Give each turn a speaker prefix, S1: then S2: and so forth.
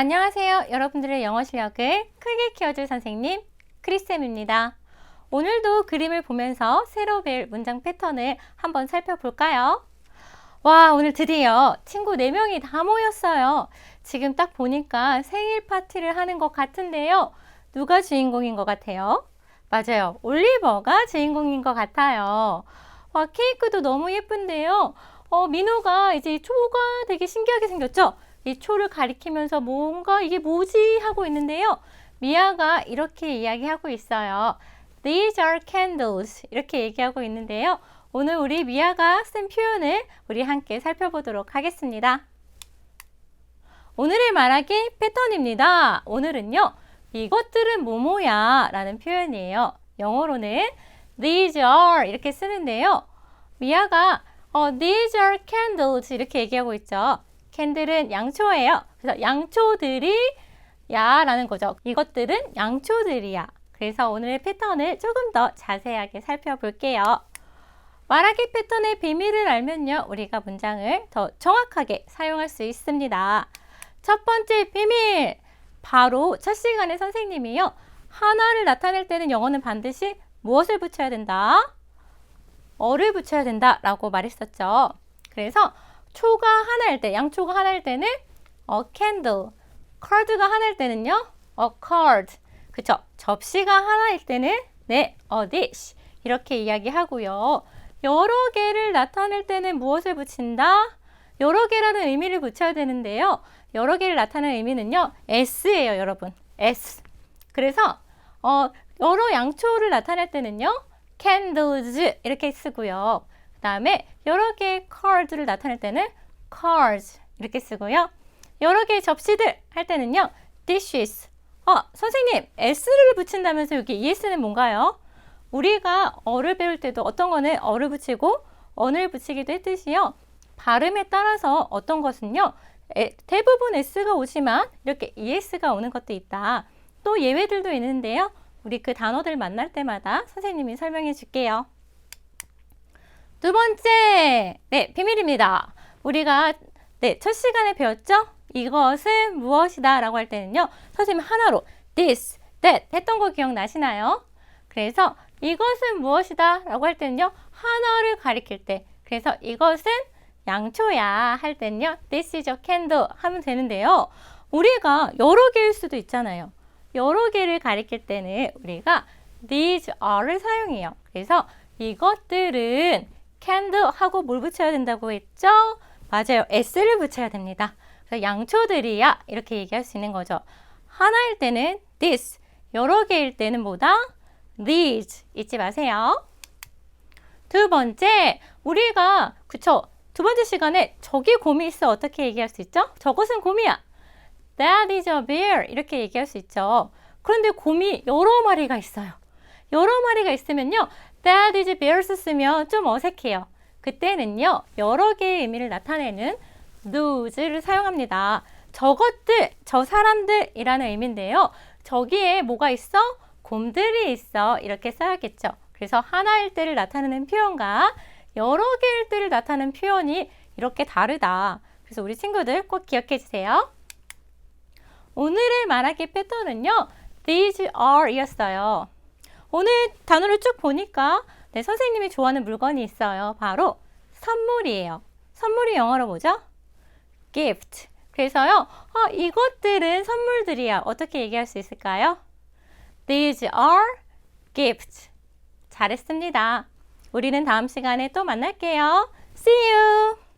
S1: 안녕하세요. 여러분들의 영어 실력을 크게 키워줄 선생님 크리쌤입니다. 오늘도 그림을 보면서 새로 배울 문장 패턴을 한번 살펴볼까요? 와, 오늘 드디어 친구 4명이 다 모였어요. 지금 딱 보니까 생일 파티를 하는 것 같은데요. 누가 주인공인 것 같아요? 맞아요. 올리버가 주인공인 것 같아요. 와, 케이크도 너무 예쁜데요. 어, 민호가 이제 이 초가 되게 신기하게 생겼죠? 이 초를 가리키면서 뭔가 이게 뭐지 하고 있는데요. 미아가 이렇게 이야기하고 있어요. These are candles. 이렇게 얘기하고 있는데요. 오늘 우리 미아가 쓴 표현을 우리 함께 살펴보도록 하겠습니다. 오늘의 말하기 패턴입니다. 오늘은요. 이것들은 뭐뭐야 라는 표현이에요. 영어로는 these are 이렇게 쓰는데요. 미아가 어, these are candles 이렇게 얘기하고 있죠. 캔들은 양초예요. 그래서 양초들이 야 라는 거죠. 이것들은 양초들이야. 그래서 오늘의 패턴을 조금 더 자세하게 살펴볼게요. 말하기 패턴의 비밀을 알면요. 우리가 문장을 더 정확하게 사용할 수 있습니다. 첫 번째 비밀! 바로 첫 시간에 선생님이요. 하나를 나타낼 때는 영어는 반드시 무엇을 붙여야 된다? 어를 붙여야 된다 라고 말했었죠. 그래서 초가 하나일 때, 양초가 하나일 때는 a candle, card가 하나일 때는요, a card. 그쵸? 접시가 하나일 때는 네, a dish. 이렇게 이야기하고요. 여러 개를 나타낼 때는 무엇을 붙인다? 여러 개라는 의미를 붙여야 되는데요. 여러 개를 나타내는 의미는요, s예요, 여러분. s. 그래서 어, 여러 양초를 나타낼 때는요, candles 이렇게 쓰고요. 그 다음에 여러 개의 card를 나타낼 때는 cards 이렇게 쓰고요. 여러 개의 접시들 할 때는요. dishes. 어, 선생님, s를 붙인다면서 여기 es는 뭔가요? 우리가 어를 배울 때도 어떤 거는 어를 붙이고 언을 붙이기도 했듯이요. 발음에 따라서 어떤 것은요. 에, 대부분 s가 오지만 이렇게 es가 오는 것도 있다. 또 예외들도 있는데요. 우리 그 단어들 만날 때마다 선생님이 설명해 줄게요. 두 번째, 네, 비밀입니다. 우리가 네, 첫 시간에 배웠죠? 이것은 무엇이다 라고 할 때는요. 선생님 하나로 this, that 했던 거 기억나시나요? 그래서 이것은 무엇이다 라고 할 때는요. 하나를 가리킬 때 그래서 이것은 양초야 할 때는요. this is a candle 하면 되는데요. 우리가 여러 개일 수도 있잖아요. 여러 개를 가리킬 때는 우리가 these are를 사용해요. 그래서 이것들은 candle 하고 뭘 붙여야 된다고 했죠? 맞아요. s를 붙여야 됩니다. 그래서 양초들이야 이렇게 얘기할 수 있는 거죠. 하나일 때는 this, 여러 개일 때는 뭐다? these 잊지 마세요. 두 번째, 우리가 그쵸? 두 번째 시간에 저기 곰이 있어 어떻게 얘기할 수 있죠? 저것은 곰이야. That is a bear 이렇게 얘기할 수 있죠. 그런데 곰이 여러 마리가 있어요. 여러 마리가 있으면요. That is bears 쓰면 좀 어색해요. 그때는요. 여러 개의 의미를 나타내는 those를 사용합니다. 저것들, 저 사람들이라는 의미인데요. 저기에 뭐가 있어? 곰들이 있어. 이렇게 써야겠죠. 그래서 하나일 때를 나타내는 표현과 여러 개일 때를 나타내는 표현이 이렇게 다르다. 그래서 우리 친구들 꼭 기억해 주세요. 오늘의 말하기 패턴은요. These are 이었어요. 오늘 단어를 쭉 보니까 네, 선생님이 좋아하는 물건이 있어요. 바로 선물이에요. 선물이 영어로 뭐죠? gift. 그래서요, 어, 이것들은 선물들이야. 어떻게 얘기할 수 있을까요? These are gifts. 잘했습니다. 우리는 다음 시간에 또 만날게요. See you!